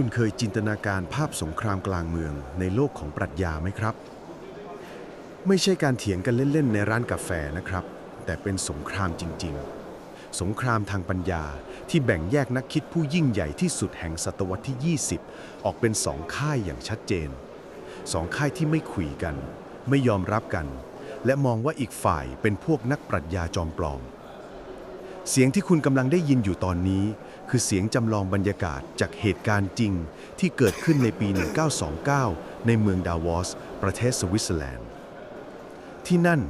คุณเคยจินตนาการภาพสงครามกลางเมืองในโลกของปรัชญาไหมครับ ไม่ใช่การเถียงกันเล่น ๆ ในร้านกาแฟนะครับ แต่เป็นสงครามจริง ๆ สงครามทางปัญญาที่แบ่งแยกนักคิดผู้ยิ่งใหญ่ที่สุดแห่งศตวรรษที่ 20 ออกเป็นสองค่ายอย่างชัดเจนสองค่ายที่ไม่คุยกัน ไม่ยอมรับกัน และมองว่าอีกฝ่ายเป็นพวกนักปรัชญาจอมปลอม เสียงที่คุณกำลังได้ยินอยู่ตอนนี้ คือเสียงจำลองบรรยากาศจากเหตุการณ์จริงที่เกิดขึ้นในปี 1929 ในเมืองดาวอส ประเทศสวิตเซอร์แลนด์ ที่นั่น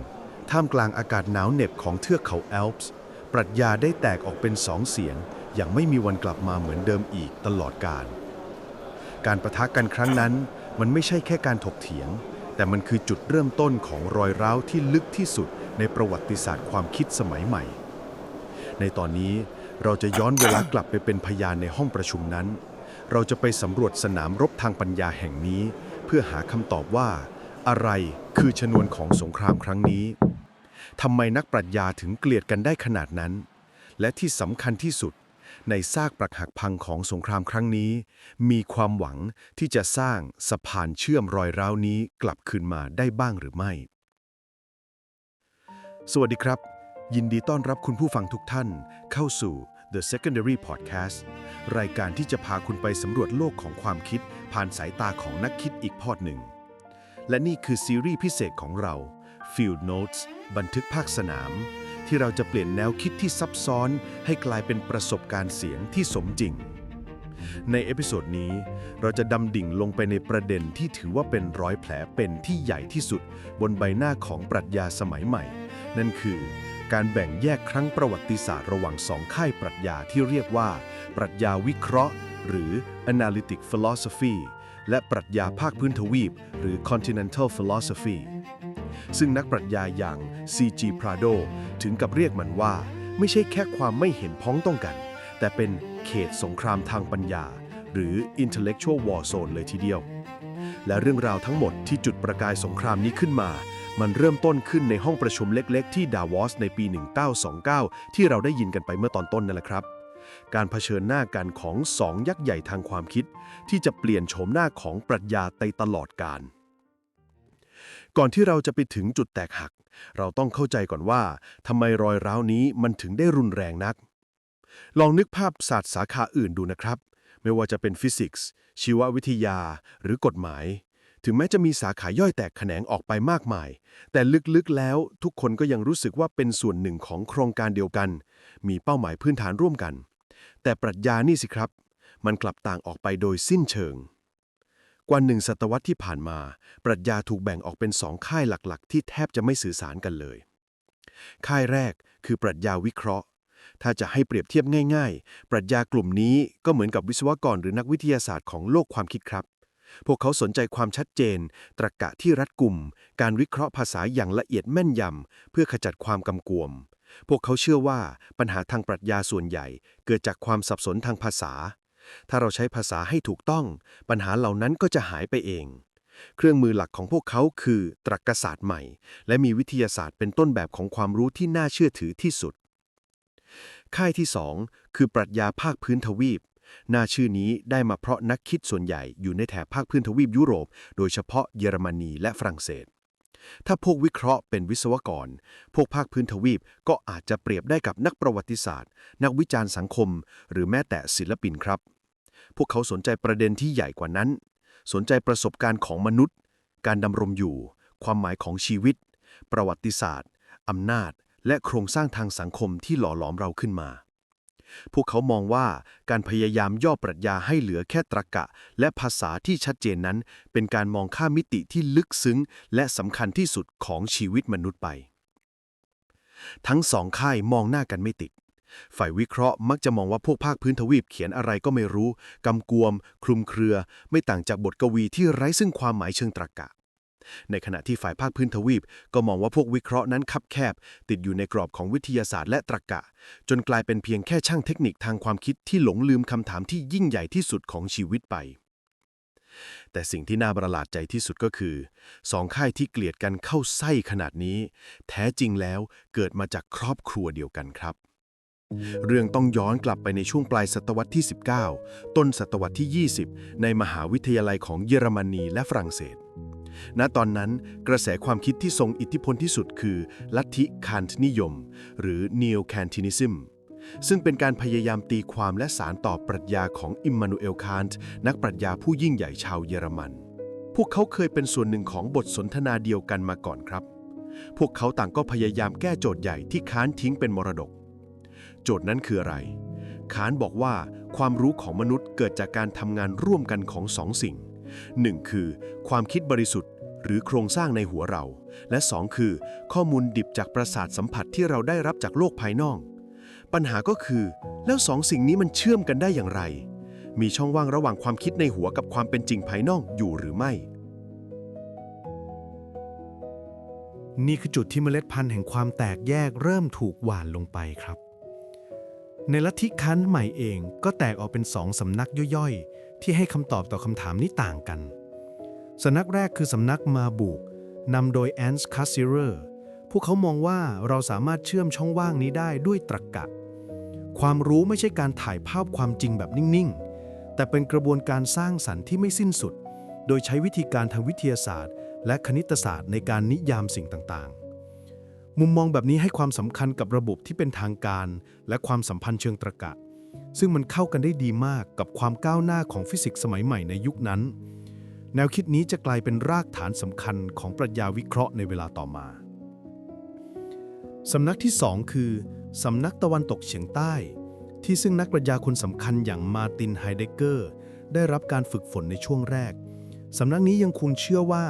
ท่ามกลางอากาศหนาวเหน็บของเทือกเขาแอลป์ ปรัชญาได้แตกออกเป็นสองเสียง อย่างไม่มีวันกลับมาเหมือนเดิมอีกตลอดกาล การประทะกันครั้งนั้น มันไม่ใช่แค่การถกเถียง แต่มันคือจุดเริ่มต้นของรอยร้าวที่ลึกที่สุดในประวัติศาสตร์ความคิดสมัยใหม่ ในตอนนี้เราจะย้อนเวลากลับไปเป็นพยานในห้องประชุมนั้น เราจะไปสำรวจสนามรบทางปัญญาแห่งนี้ เพื่อหาคำตอบว่า อะไรคือชนวนของสงครามครั้งนี้ทำไมนักปรัชญาถึงเกลียดกันได้ขนาดนั้น และที่สำคัญที่สุด ในซากปรักหักพังของสงครามครั้งนี้ มีความหวังที่จะสร้างสะพานเชื่อมรอยร้าวนี้กลับคืนมาได้บ้างหรือไม่ สวัสดีครับ ยินดีต้อนรับคุณผู้ฟังทุกท่าน เข้าสู่ The Secondary Podcast รายการที่จะพาคุณไปสำรวจโลกของความคิด ผ่านสายตาของนักคิดอีกพอดหนึ่ง และนี่คือซีรีส์พิเศษของเรา Field Notes บันทึกภาคสนาม ที่เราจะเปลี่ยนแนวคิดที่ซับซ้อน ให้กลายเป็นประสบการณ์เสียงที่สมจริง ในเอพิโซดนี้ เราจะดำดิ่งลงไปในประเด็นที่ถือว่าเป็นร้อยแผลเป็นที่ใหญ่ที่สุด บนใบหน้าของปรัชญาสมัยใหม่ นั่นคือ การแบ่งแยกครั้งประวัติศาสตร์ระหว่างสองค่ายปรัชญาที่เรียกว่า ปรัชญาวิเคราะห์ หรือ analytic philosophy และปรัชญาภาคพื้นทวีป หรือ continental philosophy ซึ่งนักปรัชญาอย่าง C.G. Prado ถึงกับเรียกมันว่า ไม่ใช่แค่ความไม่เห็นพ้องต้องกัน แต่เป็นเขตสงครามทางปัญญา หรือ intellectual war zone เลยทีเดียว และเรื่องราวทั้งหมดที่จุดประกายสงครามนี้ขึ้นมา มันเริ่มต้นขึ้นในห้องประชุมเล็กๆ ที่ดาวอสในปี 1929 ที่เราได้ยินกันไปเมื่อตอนต้นนั่นแหละครับ การเผชิญหน้ากันของสองยักษ์ใหญ่ทางความคิด ที่จะเปลี่ยนโฉมหน้าของปรัชญาไปตลอดกาลก่อนที่เราจะไปถึงจุดแตกหัก เราต้องเข้าใจก่อนว่าทำไมรอยร้าวนี้มันถึงได้รุนแรงนัก ลองนึกภาพศาสตร์สาขาอื่นดูนะครับ ไม่ว่าจะเป็นฟิสิกส์ ชีววิทยา หรือกฎหมาย ถึงแม้จะมีสาขาย่อยแตกแขนงออกไปมากมาย แต่ลึกๆแล้วทุกคนก็ยังรู้สึกว่าเป็นส่วนหนึ่งของโครงการเดียวกัน มีเป้าหมายพื้นฐานร่วมกัน แต่ปรัชญานี่สิครับ มันกลับต่างออกไปโดยสิ้นเชิง กว่าหนึ่งศตวรรษที่ผ่านมา ปรัชญาถูกแบ่งออกเป็นสองค่ายหลักๆ ที่แทบจะไม่สื่อสารกันเลย ค่ายแรกคือปรัชญาวิเคราะห์ถ้าจะให้เปรียบเทียบง่าย ๆ ปรัชญากลุ่มนี้ก็เหมือนกับวิศวกรหรือนักวิทยาศาสตร์ของโลกความคิดครับ พวกเขาสนใจความชัดเจน ตรรกะที่รัดกุม การวิเคราะห์ภาษาอย่างละเอียดแม่นยำ เพื่อขจัดความกำกวม พวกเขาเชื่อว่าปัญหาทางปรัชญาส่วนใหญ่ เกิดจากความสับสนทางภาษา ถ้าเราใช้ภาษาให้ถูกต้อง ปัญหาเหล่านั้นก็จะหายไปเอง เครื่องมือหลักของพวกเขาคือ ตรรกศาสตร์ใหม่ และมีวิทยาศาสตร์เป็นต้นแบบของความรู้ที่น่าเชื่อถือที่สุด ค่ายที่ 2 คือปรัชญาภาคพื้นทวีป หน้าชื่อนี้ได้มาเพราะนักคิดส่วนใหญ่อยู่ในแถบภาคพื้นทวีปยุโรป โดยเฉพาะเยอรมนีและฝรั่งเศส ถ้าพวกวิเคราะห์เป็นวิศวกร พวกภาคพื้นทวีปก็อาจจะเปรียบได้กับนักประวัติศาสตร์ นักวิจารณ์สังคม หรือแม้แต่ศิลปินครับ พวกเขาสนใจประเด็นที่ใหญ่กว่านั้น สนใจประสบการณ์ของมนุษย์ การดำรงอยู่ ความหมายของชีวิต ประวัติศาสตร์อำนาจ และโครงสร้างทางสังคมที่หล่อหลอมเราขึ้นมา พวกเขามองว่าการพยายามย่อปรัชญาให้เหลือแค่ตรรกะ และภาษาที่ชัดเจนนั้น เป็นการมองข้ามมิติที่ลึกซึ้ง และสำคัญที่สุดของชีวิตมนุษย์ไป ทั้งสองค่ายมองหน้ากันไม่ติด ฝ่ายวิเคราะห์มักจะมองว่าพวกภาคพื้นทวีปเขียนอะไรก็ไม่รู้ กำกวม คลุมเครือ ไม่ต่างจากบทกวีที่ไร้ซึ่งความหมายเชิงตรรกะ ในขณะที่ฝ่ายภาคพื้นทวีป ก็มองว่าพวกวิเคราะห์นั้นคับแคบ ติดอยู่ในกรอบของวิทยาศาสตร์และตรรกะ จนกลายเป็นเพียงแค่ช่างเทคนิคทางความคิดที่หลงลืมคำถามที่ยิ่งใหญ่ที่สุดของชีวิตไป แต่สิ่งที่น่าประหลาดใจที่สุดก็คือสองค่ายที่เกลียดกันเข้าไส้ขนาดนี้ แท้จริงแล้วเกิดมาจากครอบครัวเดียวกันครับเรื่องต้องย้อนกลับไปในช่วงปลายศตวรรษที่ 19 ต้นศตวรรษที่ 20 ในมหาวิทยาลัยของเยอรมนีและฝรั่งเศส ณตอนนั้นกระแสความคิดที่ทรงอิทธิพลที่สุดคือ ลัทธิคานตนิยม หรือ Neo Kantinism ซึ่งเป็นการพยายามตีความและสารต่อปรัชญาของอิมมานูเอลคานต์นักปรัชญาผู้ยิ่งใหญ่ชาวเยอรมัน พวกเขาเคยเป็นส่วนหนึ่งของบทสนทนาเดียวกันมาก่อนครับ พวกเขาต่างก็พยายามแก้โจทย์ใหญ่ที่คานทิ้งเป็นมรดก โจทย์นั้นคืออะไรคานบอกว่าความรู้ของมนุษย์เกิดจากการทำงานร่วมกันของสองสิ่ง 1. คือ ความคิดบริสุทธิ์ หรือโครงสร้างในหัวเรา และ 2 คือ ข้อมูลดิบจากประสาทสัมผัสที่เราได้รับจากโลกภายนอก ปัญหาก็คือ แล้วสองสิ่งนี้มันเชื่อมกันได้อย่างไร มีช่องว่างระหว่างความคิดในหัวกับความเป็นจริงภายนอกอยู่หรือไม่ นี่คือจุดที่เมล็ดพันธุ์แห่งความแตกแยกเริ่มถูกหว่านลงไปครับในลัทธิคันใหม่เองก็แตกออกเป็นสองสำนักย่อยๆ ที่ให้คำตอบต่อคำถามนี้ต่างกัน สำนักแรกคือสำนักมาบุกนำโดยแอนส์คาซิเรอร์พวกเขามองว่าเราสามารถเชื่อมช่องว่างนี้ได้ด้วยตรรกะ ความรู้ไม่ใช่การถ่ายภาพความจริงแบบนิ่ง ๆ แต่เป็นกระบวนการสร้างสรรค์ที่ไม่สิ้นสุด โดยใช้วิธีการทางวิทยาศาสตร์ และคณิตศาสตร์ในการนิยามสิ่งต่าง ๆ มุมมองแบบนี้ให้ความสำคัญกับระบบที่เป็นทางการ และความสัมพันธ์เชิงตรรกะ ซึ่งมันเข้ากันได้ดีมากกับความก้าวหน้าของฟิสิกส์สมัยใหม่ในยุคนั้น แนวคิดนี้จะกลายเป็นรากฐานสำคัญของปรัชญาวิเคราะห์ในเวลาต่อมา สำนักที่สองคือ สำนักตะวันตกเฉียงใต้ ที่ซึ่งนักปรัชญาคนสำคัญอย่างมาตินไฮเดเกอร์ ได้รับการฝึกฝนในช่วงแรก สำนักนี้ยังคงเชื่อว่า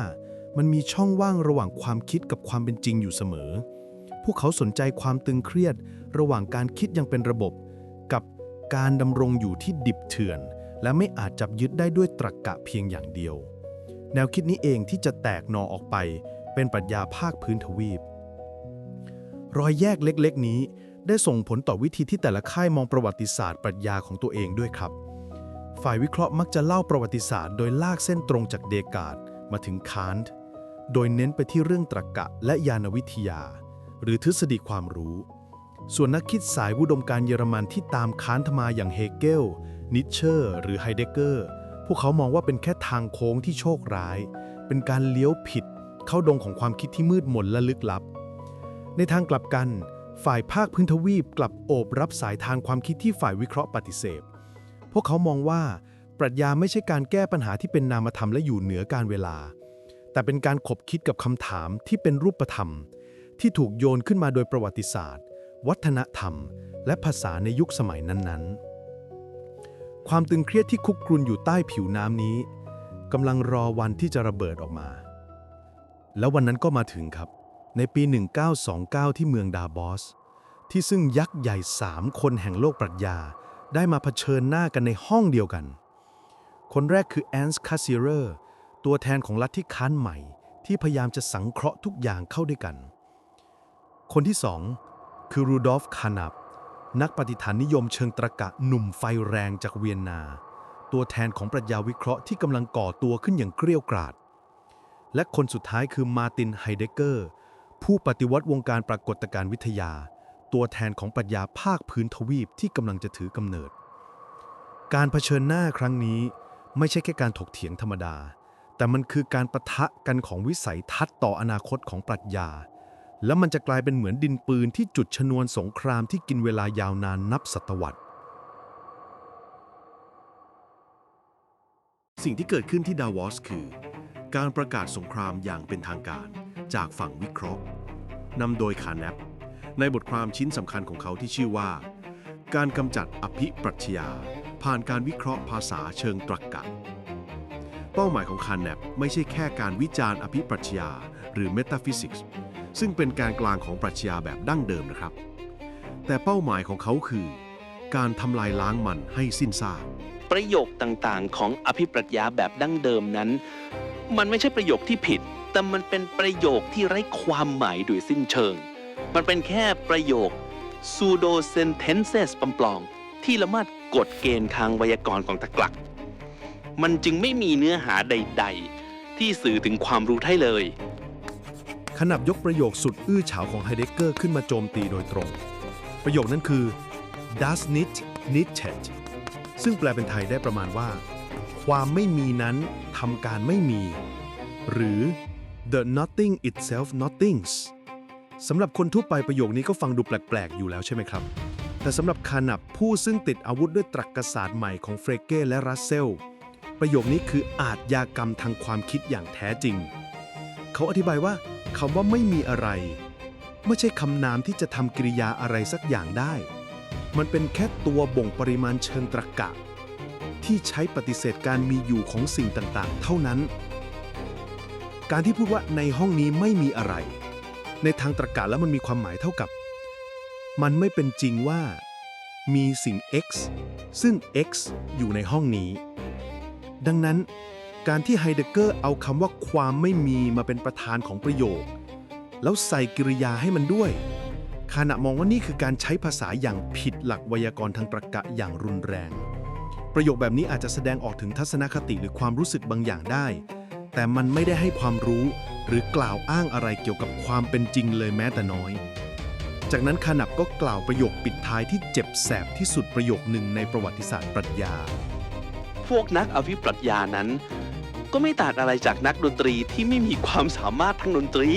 มันมีช่องว่างระหว่างความคิดกับความเป็นจริงอยู่เสมอ พวกเขาสนใจความตึงเครียด ระหว่างการคิดยังเป็นระบบ การดำรงอยู่ที่ดิบเถื่อน และไม่อาจจับยึดได้ด้วยตรรกกะเพียงอย่างเดียว แนวคิดนี้เองที่จะแตกหนอออกไป เป็นปรัชญาภาคพื้นทวีป รอยแยกเล็กๆ นี้ได้ส่งผลต่อวิธีที่แต่ละค่ายมองประวัติศาสตร์ปรัชญาของตัวเองด้วยครับ ฝ่ายวิเคราะห์มักจะเล่าประวัติศาสตร์โดยลากเส้นตรงจากเดกาดมาถึงคานต์โดยเน้นไปที่เรื่องตรรกะและญาณวิทยา หรือทฤษฎีความรู้ ส่วนนักคิดสายอุดมการเยอรมันที่ตามค้านต์มาอย่างเฮเกล นิเชอร์ หรือไฮเดเกอร์ พวกเขามองว่าเป็นแค่ทางโค้งที่โชคร้าย เป็นการเลี้ยวผิด เข้าดงของความคิดที่มืดมนและลึกลับ ในทางกลับกัน ฝ่ายภาคพื้นทวีปกลับโอบรับสายทางความคิดที่ฝ่ายวิเคราะห์ปฏิเสธ พวกเขามองว่าปรัชญาไม่ใช่การแก้ปัญหาที่เป็นนามธรรมและอยู่เหนือการเวลา แต่เป็นการขบคิดกับคำถามที่เป็นรูปธรรม ที่ถูกโยนขึ้นมาโดยประวัติศาสตร์ วัฒนธรรม และภาษาในยุคสมัยนั้นๆ ความตึงเครียดที่คุกกรุนอยู่ใต้ผิวน้ำนี้กำลังรอวันที่จะระเบิดออกมา แล้ววันนั้นก็มาถึงครับ ในปี 1929 ที่เมืองดาบอส ที่ซึ่งยักษ์ใหญ่สามคนแห่งโลกปรัชญา ได้มาเผชิญหน้ากันในห้องเดียวกัน คนแรกคือแอนส์คาซิเรอร์ตัวแทนของลัทธิค้านใหม่ ที่พยายามจะสังเคราะห์ทุกอย่างเข้าด้วยกัน คนที่สอง คือรูดอล์ฟคานับ นักปฏิฐานนิยมเชิงตรรกะหนุ่มไฟแรงจากเวียนนา ตัวแทนของปรัชญาวิเคราะห์ที่กำลังก่อตัวขึ้นอย่างเกรี้ยวกราด และคนสุดท้ายคือมาตินไฮเดเกอร์ ผู้ปฏิวัติวงการปรากฏการณ์วิทยา ตัวแทนของปรัชญาภาคพื้นทวีปที่กำลังจะถือกำเนิด การเผชิญหน้าครั้งนี้ไม่ใช่แค่การถกเถียงธรรมดา แต่มันคือการประทะกันของวิสัยทัศน์ต่ออนาคตของปรัชญา แล้วมันจะกลายเป็นเหมือนดินปืนที่จุดชนวนสงครามที่กินเวลายาวนานนับศตวรรษ สิ่งที่เกิดขึ้นที่ดาวอสคือ การประกาศสงครามอย่างเป็นทางการจากฝั่งวิเคราะห์นำโดยคาร์แนปในบทความชิ้นสำคัญของเขาที่ชื่อว่า การกำจัดอภิปรัชญาผ่านการวิเคราะห์ภาษาเชิงตรรกะเป้าหมายของคาร์แนปไม่ใช่แค่การวิจารณ์อภิปรัชญา หรือเมตาฟิสิกส์ซึ่งเป็นการกลางของปรัชญาแบบดั้งเดิมนะครับ แต่เป้าหมายของเขาคือ การทำลายล้างมันให้สิ้นซากประโยคต่างๆ ของอภิปรัชญาแบบดั้งเดิมนั้น มันไม่ใช่ประโยคที่ผิด แต่มันเป็นประโยคที่ไร้ความหมายโดยสิ้นเชิง มันเป็นแค่ประโยค pseudo sentences ปลอมๆที่ละมิดกฎเกณฑ์ทางไวยากรณ์ของตะกลัก มันจึงไม่มีเนื้อหาใด ๆ ที่สื่อถึงความรู้ได้เลย ขนับยกประโยคสุดอื้อฉาวของไฮเดกเกอร์ขึ้นมาโจมตีโดยตรง ประโยคนั้นคือ das nicht nichtet ซึ่งแปลเป็นไทยได้ประมาณว่า ความไม่มีนั้นทำการไม่มี หรือ the nothing itself nothings สำหรับคนทั่วไปประโยคนี้ก็ฟังดูแปลก ๆ อยู่แล้วใช่ไหมครับ แต่สำหรับคานับผู้ซึ่งติดอาวุธด้วยตรรกศาสตร์ใหม่ของเฟรเก้และรัสเซล ประโยคนี้คืออาจยากรรมทางความคิดอย่างแท้จริง เขาอธิบายว่าคำว่าไม่มีอะไร ไม่ใช่คำนามที่จะทำกริยาอะไรสักอย่างได้ มันเป็นแค่ตัวบ่งปริมาณเชิงตรรกะที่ใช้ปฏิเสธการมีอยู่ของสิ่งต่างๆ เท่านั้น การที่พูดว่าในห้องนี้ไม่มีอะไร ในทางตรรกะแล้วมันมีความหมายเท่ากับ มันไม่เป็นจริงว่า มีสิ่ง x ซึ่ง x อยู่ในห้องนี้ ดังนั้น การที่ไฮเดเกอร์เอาคำว่าความไม่มีมาเป็นประธานของประโยค แล้วใส่กริยาให้มันด้วยคานะมองว่านี่คือการใช้ภาษาอย่างผิดหลักไวยากรณ์ทางตรรกะอย่างรุนแรง ประโยคแบบนี้อาจจะแสดงออกถึงทัศนคติหรือความรู้สึกบางอย่างได้ แต่มันไม่ได้ให้ความรู้หรือกล่าวอ้างอะไรเกี่ยวกับความเป็นจริงเลยแม้แต่น้อย จากนั้นคานับก็กล่าวประโยคปิดท้ายที่เจ็บแสบที่สุดประโยคหนึ่งในประวัติศาสตร์ปรัชญา พวกนักอภิปรัชญานั้น ก็ไม่ต่างอะไรจากนักดนตรีที่ไม่มีความสามารถทางดนตรี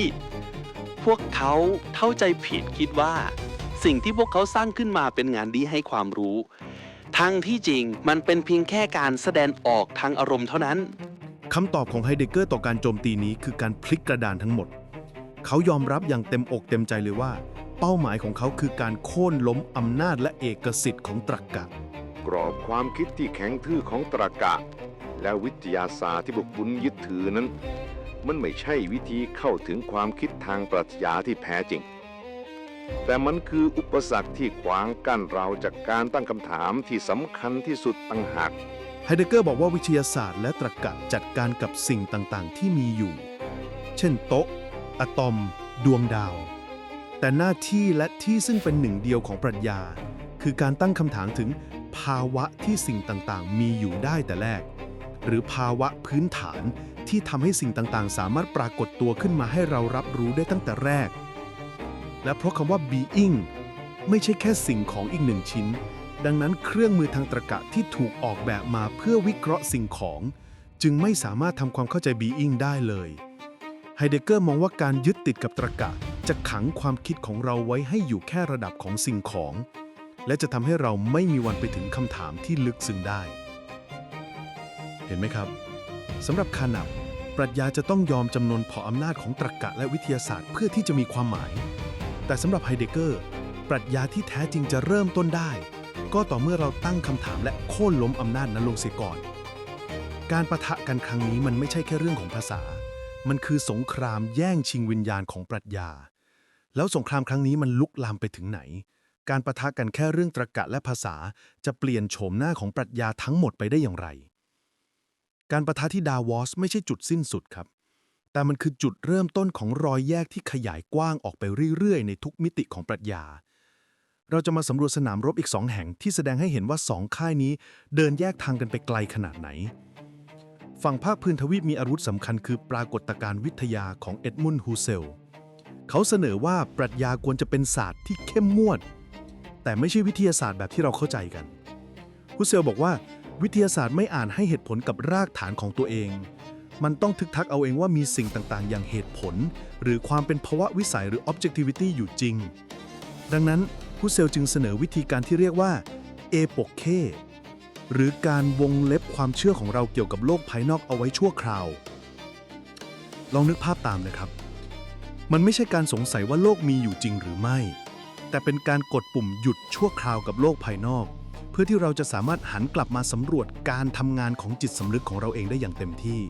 พวกเขาเข้าใจผิดคิดว่า สิ่งที่พวกเขาสร้างขึ้นมาเป็นงานดีให้ความรู้ทั้งที่จริงมันเป็นเพียงแค่การแสดงออกทางอารมณ์เท่านั้นคำตอบของไฮเดเกอร์ต่อการโจมตีนี้คือการพลิกกระดานทั้งหมด เขายอมรับอย่างเต็มอกเต็มใจเลยว่า เป้าหมายของเขาคือการโค่นล้มอำนาจและเอกสิทธิ์ของตรรกะกรอบความคิดที่แข็งทื่อของตรรกะ และวิทยาศาสตร์ที่พวกคุณยึดถือนั้น มันไม่ใช่วิธีเข้าถึงความคิดทางปรัชญาที่แท้จริง แต่มันคืออุปสรรคที่ขวางกั้นเราจากการตั้งคำถามที่สำคัญที่สุดต่างหากไฮเดเกอร์บอกว่าวิทยาศาสตร์และตรรกะจัดการกับสิ่งต่างๆ ที่มีอยู่ เช่นโต๊ะ อะตอม ดวงดาว แต่หน้าที่และที่ซึ่งเป็นหนึ่งเดียวของปรัชญา คือการตั้งคำถามถึงภาวะที่สิ่งต่างๆ มีอยู่ได้แต่แรก หรือภาวะพื้นฐานที่ทำให้สิ่งต่างๆ สามารถปรากฏตัวขึ้นมาให้เรารับรู้ได้ตั้งแต่แรก และเพราะคำว่า being ไม่ใช่แค่สิ่งของอีกหนึ่งชิ้น ดังนั้นเครื่องมือทางตรรกะที่ถูกออกแบบมาเพื่อวิเคราะห์สิ่งของ จึงไม่สามารถทำความเข้าใจ being ได้เลยไฮเดเกอร์มองว่าการยึดติดกับตรรกะ จะขังความคิดของเราไว้ให้อยู่แค่ระดับของสิ่งของ และจะทำให้เราไม่มีวันไปถึงคำถามที่ลึกซึ้งได้ เห็นไหมครับสำหรับคานับ ปรัชญาจะต้องยอมจำนวนผออำนาจของตรรกะและวิทยาศาสตร์เพื่อที่จะมีความหมาย แต่สำหรับไฮเดเกอร์ ปรัชญาที่แท้จริงจะเริ่มต้นได้ ก็ต่อเมื่อเราตั้งคำถามและโค่นล้มอำนาจนั้นลงเสียก่อน การประทะกันครั้งนี้มันไม่ใช่แค่เรื่องของภาษา มันคือสงครามแย่งชิงวิญญาณของปรัชญา แล้วสงครามครั้งนี้มันลุกลามไปถึงไหน การประทะกันแค่เรื่องตรรกะและภาษา จะเปลี่ยนโฉมหน้าของปรัชญาทั้งหมดไปได้อย่างไร การประทะที่ดาวอสไม่ใช่จุดสิ้นสุดครับ แต่มันคือจุดเริ่มต้นของรอยแยกที่ขยายกว้างออกไปเรื่อยๆ ในทุกมิติของปรัชญา เราจะมาสำรวจสนามรบอีกสองแห่งที่แสดงให้เห็นว่าสองค่ายนี้เดินแยกทางกันไปไกลขนาดไหน ฝั่งภาคพื้นทวีปมีอาวุธสำคัญคือปรากฏการณ์วิทยาของเอ็ดมุนด์ ฮูเซล เขาเสนอว่าปรัชญาควรจะเป็นศาสตร์ที่เข้มงวด แต่ไม่ใช่วิทยาศาสตร์แบบที่เราเข้าใจกัน ฮูเซลบอกว่า วิทยาศาสตร์ไม่อ่านให้เหตุผลกับรากฐานของตัวเอง มันต้องทึกทักเอาเองว่ามีสิ่งต่างๆ อย่างเหตุผล หรือความเป็นภาวะวิสัยหรือ objectivity อยู่จริง ดังนั้นฮุเซลจึงเสนอวิธีการที่เรียกว่าเอโปเคหรือการวงเล็บความเชื่อของเราเกี่ยวกับโลกภายนอกเอาไว้ชั่วคราว ลองนึกภาพตามนะครับ มันไม่ใช่การสงสัยว่าโลกมีอยู่จริงหรือไม่ แต่เป็นการกดปุ่มหยุดชั่วคราวกับโลกภายนอก เพื่อที่เราจะสามารถหันกลับมาสำรวจการทำงานของจิตสำนึกของเราเองได้อย่างเต็มที่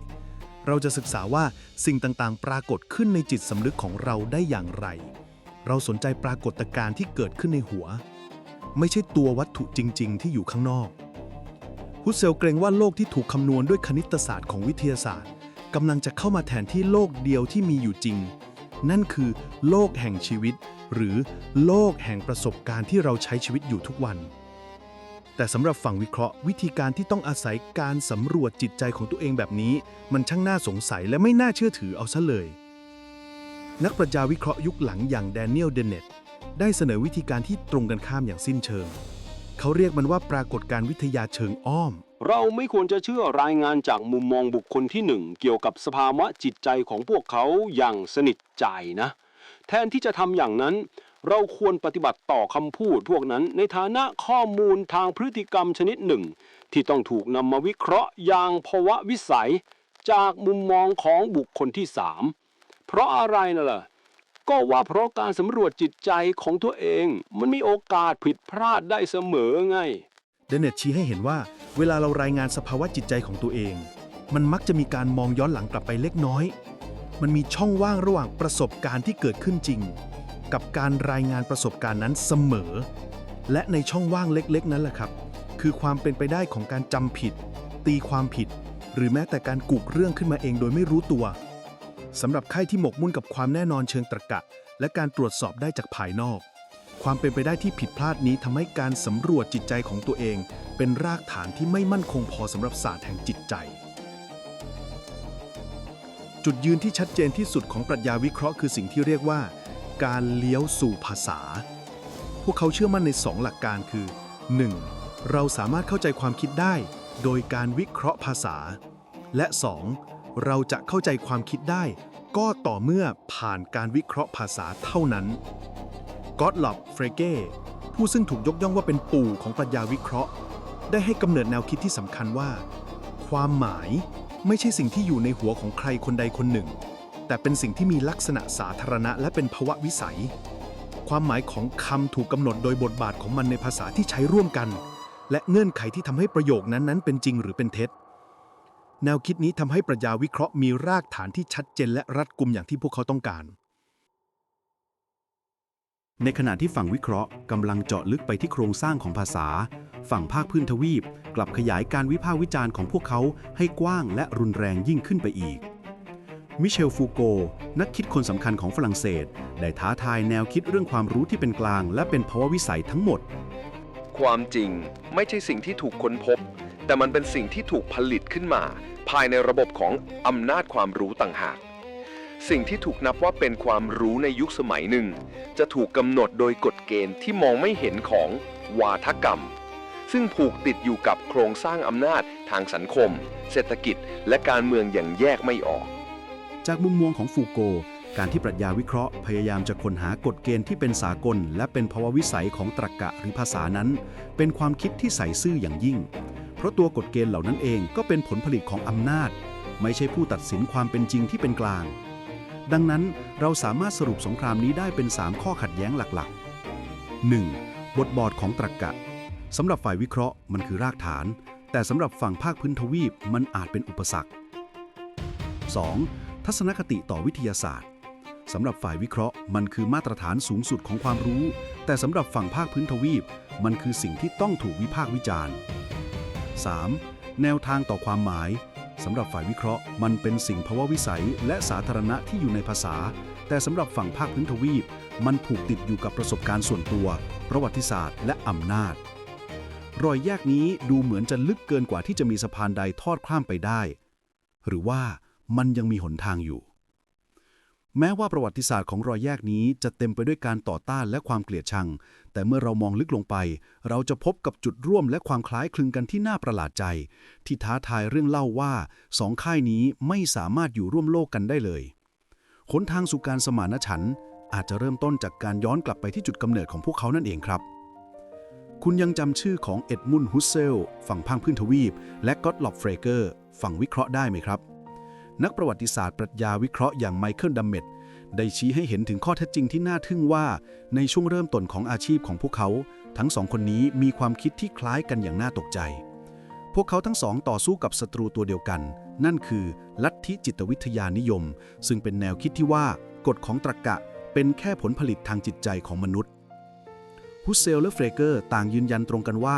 เราจะศึกษาว่าสิ่งต่างๆ ปรากฏขึ้นในจิตสำนึกของเราได้อย่างไร เราสนใจปรากฏการณ์ที่เกิดขึ้นในหัว ไม่ใช่ตัววัตถุจริง ๆ ที่อยู่ข้างนอกฮุสเซลเกรงว่าโลกที่ถูกคำนวณด้วยคณิตศาสตร์ของวิทยาศาสตร์กำลังจะเข้ามาแทนที่โลกเดียวที่มีอยู่จริง นั่นคือโลกแห่งชีวิต หรือโลกแห่งประสบการณ์ที่เราใช้ชีวิตอยู่ทุกวัน แต่สำหรับฝั่งวิเคราะห์วิธีการที่ต้องอาศัยการสำรวจจิตใจของตัวเองแบบนี้ มันช่างน่าสงสัยและไม่น่าเชื่อถือเอาซะเลย นักปรัชญาวิเคราะห์ยุคหลังอย่างแดเนียลเดนเนตได้เสนอวิธีการที่ตรงกันข้ามอย่างสิ้นเชิง เขาเรียกมันว่าปรากฏการณ์วิทยาเชิงอ้อม เราไม่ควรจะเชื่อรายงานจากมุมมองบุคคลที่หนึ่งเกี่ยวกับสภาวะจิตใจของพวกเขาอย่างสนิทใจนะ แทนที่จะทำอย่างนั้น เราควรปฏิบัติต่อคำพูดพวกนั้นในฐานะข้อมูลทางพฤติกรรมชนิดหนึ่ง ที่ต้องถูกนำมาวิเคราะห์อย่างภวะวิสัย จากมุมมองของบุคคลที่สามเพราะอะไรน่ะล่ะ ก็ว่าเพราะการสำรวจจิตใจของตัวเอง มันมีโอกาสผิดพลาดได้เสมอไง เดนเน็ตชี้ให้เห็นว่าเวลาเรารายงานสภาวะจิตใจของตัวเอง มันมักจะมีการมองย้อนหลังกลับไปเล็กน้อย มันมีช่องว่างระหว่างประสบการณ์ที่เกิดขึ้นจริง กับการรายงานประสบการณ์นั้นเสมอ และในช่องว่างเล็กๆ นั้นแหละครับ คือความเป็นไปได้ของการจำผิด ตีความผิด หรือแม้แต่การกุกเรื่องขึ้นมาเองโดยไม่รู้ตัวสำหรับใครที่หมกมุ่นกับความแน่นอนเชิงตรรกะ และการตรวจสอบได้จากภายนอก ความเป็นไปได้ที่ผิดพลาดนี้ทำให้การสำรวจจิตใจของตัวเอง เป็นรากฐานที่ไม่มั่นคงพอสำหรับศาสตร์แห่งจิตใจจุดยืนที่ชัดเจนที่สุดของปรัชญาวิเคราะห์คือสิ่งที่เรียกว่า การเลี้ยวสู่ภาษา พวกเขาเชื่อมั่นใน 2 หลักการคือ 1. เราสามารถเข้าใจความคิดได้ โดยการวิเคราะห์ภาษา และ 2. เราจะเข้าใจความคิดได้ ก็ต่อเมื่อผ่านการวิเคราะห์ภาษาเท่านั้นกอตลอบเฟรเก้ผู้ซึ่งถูกยกย่องว่าเป็นปู่ของปรัชญาวิเคราะห์ ได้ให้กำเนิดแนวคิดที่สำคัญว่า ความหมายไม่ใช่สิ่งที่อยู่ในหัวของใครคนใดคนหนึ่ง แต่เป็นสิ่งที่มีลักษณะสาธารณะและเป็นภาวะวิสัย ความหมายของคำถูกกำหนดโดยบทบาทของมันในภาษาที่ใช้ร่วมกัน และเงื่อนไขที่ทำให้ประโยคนั้นๆเป็นจริงหรือเป็นเท็จ แนวคิดนี้ทำให้ปรัชญาวิเคราะห์มีรากฐานที่ชัดเจนและรัดกุมอย่างที่พวกเขาต้องการ ในขณะที่ฝั่งวิเคราะห์กำลังเจาะลึกไปที่โครงสร้างของภาษา ฝั่งภาคพื้นทวีป กลับขยายการวิพากษ์วิจารณ์ของพวกเขาให้กว้างและรุนแรงยิ่งขึ้นไปอีก มิเชลฟูโก นักคิดคนสำคัญของฝรั่งเศส ได้ท้าทายแนวคิดเรื่องความรู้ที่เป็นกลาง และเป็นภาวะวิสัยทั้งหมด ความจริงไม่ใช่สิ่งที่ถูกค้นพบ แต่มันเป็นสิ่งที่ถูกผลิตขึ้นมา ภายในระบบของอำนาจความรู้ต่างหาก สิ่งที่ถูกนับว่าเป็นความรู้ในยุคสมัยหนึ่ง จะถูกกำหนดโดยกฎเกณฑ์ที่มองไม่เห็นของวาทกรรม ซึ่งผูกติดอยู่กับโครงสร้างอำนาจทางสังคม เศรษฐกิจ และการเมืองอย่างแยกไม่ออก จากมุมมองของฟูโก การที่ปรัชญาวิเคราะห์ พยายามจะค้นหากฎเกณฑ์ที่เป็นสากล และเป็นภาวะวิสัยของตรรกะหรือภาษานั้น เป็นความคิดที่ใส่ซื่ออย่างยิ่ง เพราะตัวกฎเกณฑ์เหล่านั้นเองก็เป็นผลผลิตของอำนาจ ไม่ใช่ผู้ตัดสินความเป็นจริงที่เป็นกลาง ดังนั้นเราสามารถสรุปสงครามนี้ได้เป็น 3 ข้อขัดแย้งหลักๆ 1. บทบอดของตรรกะสำหรับฝ่ายวิเคราะห์มันคือรากฐาน แต่สำหรับฝั่งภาคพื้นทวีปมันอาจเป็นอุปสรรค 2. ทัศนคติต่อวิทยาศาสตร์สำหรับฝ่ายวิเคราะห์มันคือมาตรฐานสูงสุดของความรู้ แต่สำหรับฝั่งภาคพื้นทวีป มันคือสิ่งที่ต้องถูกวิพากษ์วิจารณ์ 3. แนวทางต่อความหมายสำหรับฝ่ายวิเคราะห์ มันเป็นสิ่งภาวะวิสัย และสาธารณะที่อยู่ในภาษา แต่สำหรับฝั่งภาคพื้นทวีป มันผูกติดอยู่กับประสบการณ์ส่วนตัว ประวัติศาสตร์ และอำนาจ รอยแยกนี้ดูเหมือนจะลึกเกินกว่าที่จะมีสะพานใดทอดข้ามไปได้ หรือว่า มันยังมีหนทางอยู่ แม้ว่าประวัติศาสตร์ของรอยแยกนี้จะเต็มไปด้วยการต่อต้านและความเกลียดชัง แต่เมื่อเรามองลึกลงไป เราจะพบกับจุดร่วมและความคล้ายคลึงกันที่น่าประหลาดใจ ที่ท้าทายเรื่องเล่าว่าสองค่ายนี้ไม่สามารถอยู่ร่วมโลกกันได้เลยหนทางสู่การสมานฉันท์อาจจะเริ่มต้นจากการย้อนกลับไปที่จุดกำเนิดของพวกเขานั่นเองครับ คุณยังจำชื่อของเอ็ดมุนฮุสเซล ฝั่งพังพื้นทวีป และก็ตล็อบเฟรเกอร์ ฝั่งวิเคราะห์ได้ไหมครับ นักประวัติศาสตร์ปรัชญาวิเคราะห์อย่างไมเคิลดัมเมตได้ชี้ให้เห็นถึงข้อเท็จจริงที่น่าทึ่งว่า ในช่วงเริ่มต้นของอาชีพของพวกเขา ทั้งสองคนนี้มีความคิดที่คล้ายกันอย่างน่าตกใจ พวกเขาทั้งสองต่อสู้กับศัตรูตัวเดียวกัน นั่นคือ ลัทธิจิตวิทยานิยม ซึ่งเป็นแนวคิดที่ว่ากฎของตรรกะเป็นแค่ผลผลิตทางจิตใจของมนุษย์ฮุสเซลและเฟรเกอร์ต่างยืนยันตรงกันว่า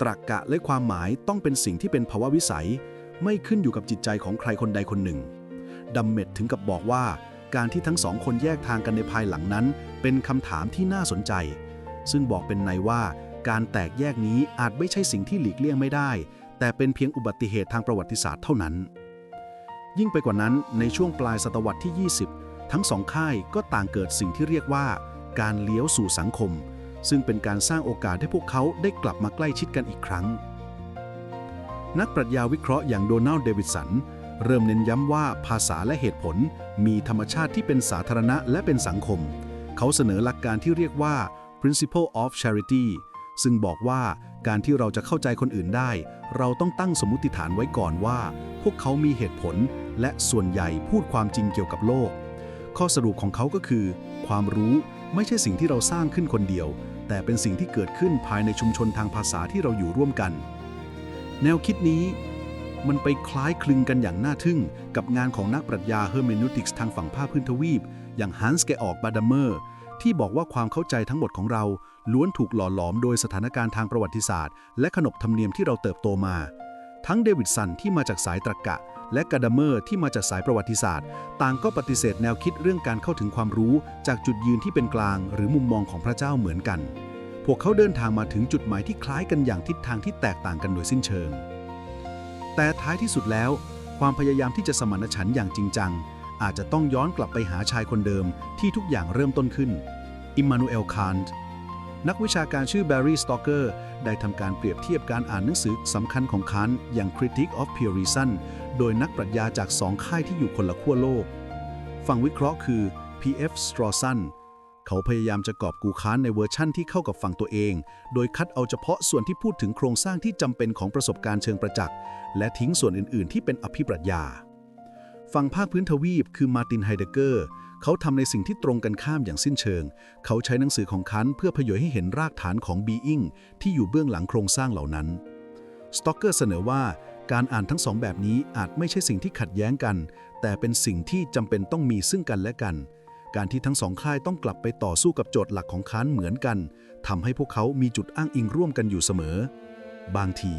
ตรรกะและความหมายต้องเป็นสิ่งที่เป็นภาวะวิสัย ไม่ขึ้นอยู่กับจิตใจของใครคนใดคนหนึ่ง ดัมเมดถึงกับบอกว่า การที่ทั้งสองคนแยกทางกันในภายหลังนั้น เป็นคำถามที่น่าสนใจ ซึ่งบอกเป็นในว่า การแตกแยกนี้อาจไม่ใช่สิ่งที่หลีกเลี่ยงไม่ได้ แต่เป็นเพียงอุบัติเหตุทางประวัติศาสตร์เท่านั้น ยิ่งไปกว่านั้นในช่วงปลายศตวรรษที่ 20 ทั้งสองค่ายก็ต่างเกิดสิ่งที่เรียกว่า การเลี้ยวสู่สังคม ซึ่งเป็นการสร้างโอกาสให้พวกเขาได้กลับมาใกล้ชิดกันอีกครั้ง นักปรัชญาวิเคราะห์อย่างโดนัลด์เดวิดสัน เริ่มเน้นย้ำว่าภาษาและเหตุผล มีธรรมชาติที่เป็นสาธารณะและเป็นสังคม เขาเสนอหลักการที่เรียกว่า principle of charity ซึ่งบอกว่าการที่เราจะเข้าใจคนอื่นได้ เราต้องตั้งสมมติฐานไว้ก่อนว่า พวกเขามีเหตุผล และส่วนใหญ่พูดความจริงเกี่ยวกับโลก ข้อสรุปของเขาก็คือ ความรู้ไม่ใช่สิ่งที่เราสร้างขึ้นคนเดียว แต่เป็นสิ่งที่เกิดขึ้นภายในชุมชนทางภาษาที่เราอยู่ร่วมกัน แนวคิดนี้มันไปคล้ายคลึงกันอย่างน่าทึ่ง กับงานของนักปรัชญาเฮอร์เมนูติกส์ทางฝั่งภาคพื้นทวีป อย่างฮันส์แกออกบาดามเมอร์ ที่บอกว่าความเข้าใจทั้งหมดของเรา ล้วนถูกหล่อหลอมโดยสถานการณ์ทางประวัติศาสตร์ และขนบธรรมเนียมที่เราเติบโตมา ทั้งเดวิดสันที่มาจากสายตรรกะ และกาดมเมอร์ที่มาจากสายประวัติศาสตร์ ต่างก็ปฏิเสธแนวคิดเรื่องการเข้าถึงความรู้ จากจุดยืนที่เป็นกลาง หรือมุมมองของพระเจ้าเหมือนกัน พวกเขาเดินทางมาถึงจุดหมายที่คล้ายกันอย่างทิศทางที่แตกต่างกันโดยสิ้นเชิง แต่ท้ายที่สุดแล้ว ความพยายามที่จะสมานฉันท์อย่างจริงจัง อาจจะต้องย้อนกลับไปหาชายคนเดิมที่ทุกอย่างเริ่มต้นขึ้น อิมมานูเอล คานต์นักวิชาการชื่อแบร์รี่สตอกเกอร์ได้ทำการเปรียบเทียบการอ่านหนังสือสำคัญของคานต์อย่าง Critique of Pure Reason โดยนักปรัชญาจากสองค่ายที่อยู่คนละขั้วโลก ฝั่งวิเคราะห์คือ P.F. Strawson เขาพยายามจะกอบกูค้านในเวอร์ชั่นที่เข้ากับฝั่งตัวเอง โดยคัดเอาเฉพาะส่วนที่พูดถึงโครงสร้างที่จำเป็นของประสบการณ์เชิงประจักษ์ และทิ้งส่วนอื่น ๆ ที่เป็นอภิปรัชญาฝั่งภาคพื้นทวีปคือมาร์ตินไฮเดเกอร์ เขาทำในสิ่งที่ตรงกันข้ามอย่างสิ้นเชิง เขาใช้หนังสือของคันเพื่อพยอยให้เห็นรากฐานของ being ที่อยู่เบื้องหลังโครงสร้างเหล่านั้นสต็อกเกอร์เสนอว่าการอ่านทั้งสองแบบนี้อาจไม่ใช่สิ่งที่ขัดแย้งกัน แต่เป็นสิ่งที่จำเป็นต้องมีซึ่งกันและกัน การที่ทั้งสองค่ายต้องกลับไปต่อสู้กับโจทย์หลักของคันเหมือนกันทำให้พวกเขามีจุดอ้างอิงร่วมกันอยู่เสมอ บางที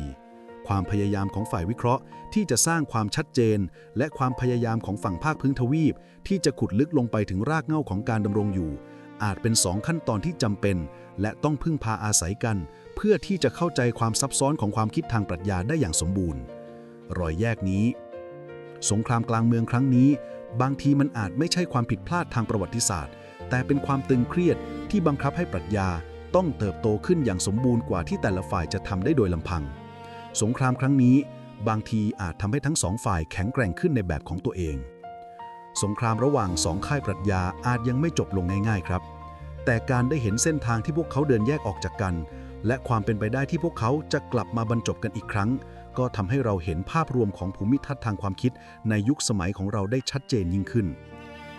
ความพยายามของฝ่ายวิเคราะห์ ที่จะสร้างความชัดเจน และความพยายามของฝั่งภาคพื้นทวีป ที่จะขุดลึกลงไปถึงรากเหง้าของการดำรงอยู่ อาจเป็นสองขั้นตอนที่จำเป็น และต้องพึ่งพาอาศัยกัน เพื่อที่จะเข้าใจความซับซ้อนของความคิดทางปรัชญาได้อย่างสมบูรณ์ รอยแยกนี้ สงครามกลางเมืองครั้งนี้ บางทีมันอาจไม่ใช่ความผิดพลาดทางประวัติศาสตร์ แต่เป็นความตึงเครียดที่บังคับให้ปรัชญาต้องเติบโตขึ้นอย่างสมบูรณ์กว่าที่แต่ละฝ่ายจะทำได้โดยลำพัง สงครามครั้งนี้ บางทีอาจทำให้ทั้งสองฝ่ายแข็งแกร่งขึ้นในแบบของตัวเอง สงครามระหว่างสองค่ายปรัชญาอาจยังไม่จบลงง่ายๆครับ แต่การได้เห็นเส้นทางที่พวกเขาเดินแยกออกจากกัน และความเป็นไปได้ที่พวกเขาจะกลับมาบรรจบกันอีกครั้ง ก็ทำให้เราเห็นภาพรวมของภูมิทัศน์ทางความคิดในยุคสมัยของเราได้ชัดเจนยิ่งขึ้น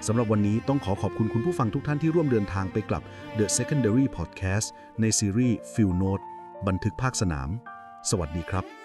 สำหรับวันนี้ต้องขอขอบคุณคุณผู้ฟังทุกท่านที่ร่วมเดินทางไปกับ The Secondary Podcast ในซีรีส์ Field Note บันทึกภาคสนาม สวัสดีครับ